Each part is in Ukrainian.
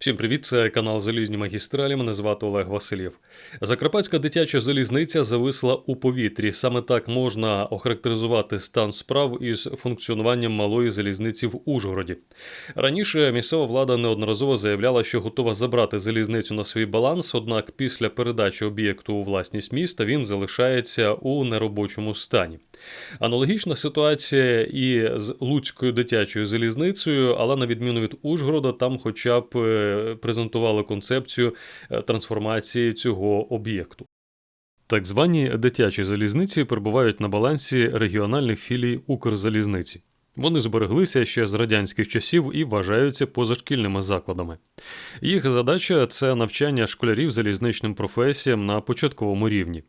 Всім привіт, це канал Залізні магістралі. Мене звати Олег Васильєв. Закарпатська дитяча залізниця зависла у повітрі. Саме так можна охарактеризувати стан справ із функціонуванням малої залізниці в Ужгороді. Раніше місцева влада неодноразово заявляла, що готова забрати залізницю на свій баланс. Однак після передачі об'єкту у власність міста він залишається у неробочому стані. Аналогічна ситуація і з Луцькою дитячою залізницею, але на відміну від Ужгорода, там хоча б е, презентували концепцію е, трансформації цього об'єкту. Так звані дитячі залізниці перебувають на балансі регіональних філій Укрзалізниці. Вони збереглися ще з радянських часів і вважаються позашкільними закладами. Їх задача це навчання школярів залізничним професіям на початковому рівні.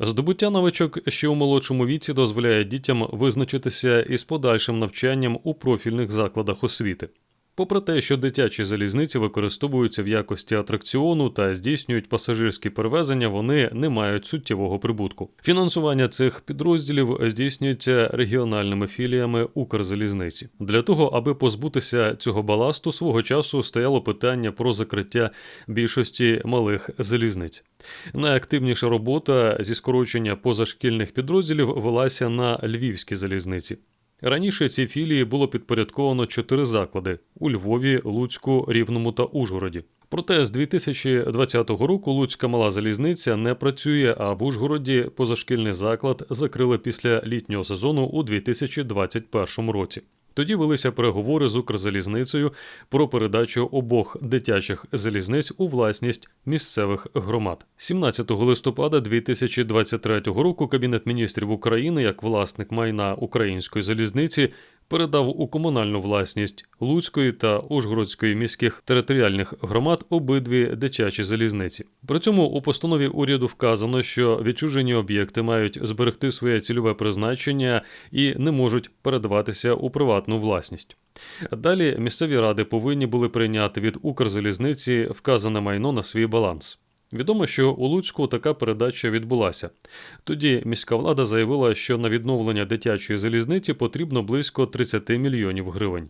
Здобуття навичок ще у молодшому віці дозволяє дітям визначитися із подальшим навчанням у профільних закладах освіти. Попри те, що дитячі залізниці використовуються в якості атракціону та здійснюють пасажирські перевезення, вони не мають суттєвого прибутку. Фінансування цих підрозділів здійснюється регіональними філіями Укрзалізниці. Для того, аби позбутися цього баласту, свого часу стояло питання про закриття більшості малих залізниць. Найактивніша робота зі скорочення позашкільних підрозділів велася на львівській залізниці. Раніше ці філії було підпорядковано чотири заклади у Львові, Луцьку, Рівному та Ужгороді. Проте з 2020 року Луцька мала залізниця не працює, а в Ужгороді позашкільний заклад закрили після літнього сезону у 2021 році. Тоді велися переговори з Укрзалізницею про передачу обох дитячих залізниць у власність місцевих громад. 17 листопада 2023 року Кабінет міністрів України як власник майна української залізниці передав у комунальну власність Луцької та Ужгородської міських територіальних громад обидві дитячі залізниці. При цьому у постанові уряду вказано, що відчужені об'єкти мають зберегти своє цільове призначення і не можуть передаватися у приватну власність. Далі місцеві ради повинні були прийняти від Укрзалізниці вказане майно на свій баланс. Відомо, що у Луцьку така передача відбулася. Тоді міська влада заявила, що на відновлення дитячої залізниці потрібно близько 30 мільйонів гривень.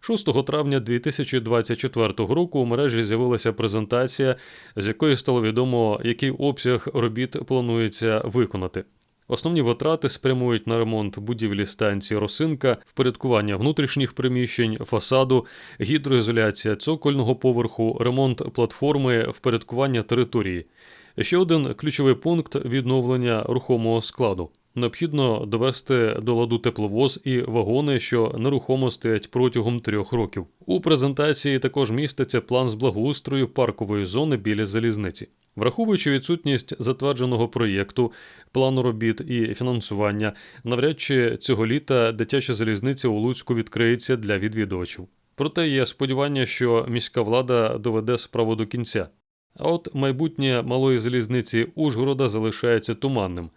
6 травня 2024 року у мережі з'явилася презентація, з якої стало відомо, який обсяг робіт планується виконати. Основні витрати спрямують на ремонт будівлі станції Росинка, впорядкування внутрішніх приміщень, фасаду, гідроізоляція цокольного поверху, ремонт платформи, впорядкування території. Ще один ключовий пункт відновлення рухомого складу. Необхідно довести до ладу тепловоз і вагони, що нерухомо стоять протягом трьох років. У презентації також міститься план з благоустрою паркової зони біля залізниці. Враховуючи відсутність затвердженого проєкту, плану робіт і фінансування, навряд чи цього літа дитяча залізниця у Луцьку відкриється для відвідувачів. Проте є сподівання, що міська влада доведе справу до кінця. А от майбутнє малої залізниці Ужгорода залишається туманним.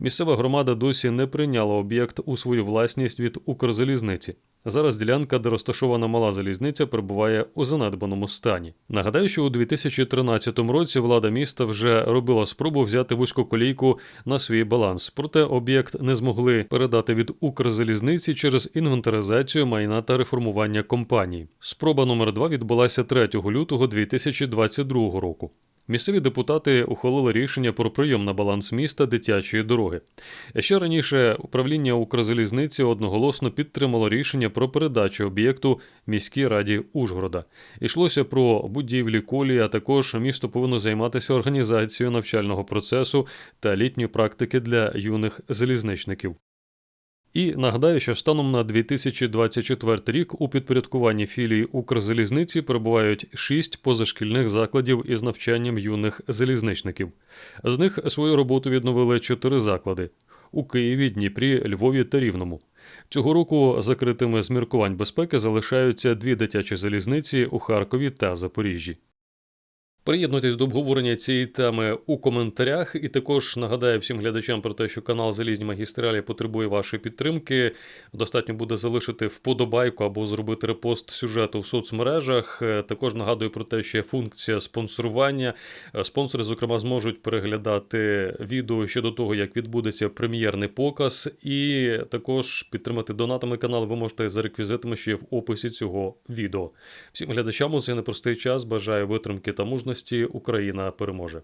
Місцева громада досі не прийняла об'єкт у свою власність від Укрзалізниці. Зараз ділянка, де розташована мала залізниця, перебуває у занедбаному стані. Нагадаю, що у 2013 році влада міста вже робила спробу взяти вузьку колійку на свій баланс, проте об'єкт не змогли передати від Укрзалізниці через інвентаризацію майна та реформування компанії. Спроба номер 2 відбулася 3 лютого 2022 року. Місцеві депутати ухвалили рішення про прийом на баланс міста дитячої дороги. Ще раніше управління Укрзалізниці одноголосно підтримало рішення про передачу об'єкту міській раді Ужгорода. Йшлося про будівлі колії, а також місто повинно займатися організацією навчального процесу та літньої практики для юних залізничників. І нагадаю, що станом на 2024 рік у підпорядкуванні філії Укрзалізниці перебувають шість позашкільних закладів із навчанням юних залізничників. З них свою роботу відновили чотири заклади у Києві, Дніпрі, Львові та Рівному. Цього року закритими з міркувань безпеки залишаються дві дитячі залізниці у Харкові та Запоріжжі. Приєднуйтесь до обговорення цієї теми у коментарях. І також нагадаю всім глядачам про те, що канал Залізні магістралі потребує вашої підтримки. Достатньо буде залишити вподобайку або зробити репост сюжету в соцмережах. Е, Також нагадую про те, що є функція спонсорування. Е, Спонсори, зокрема, зможуть переглядати відео щодо того, як відбудеться прем'єрний показ, і також підтримати донатами канал. Ви можете за реквізитами, що є в описі цього відео. Всім глядачам у цей непростий час бажаю витримки та мужності. Україна переможе.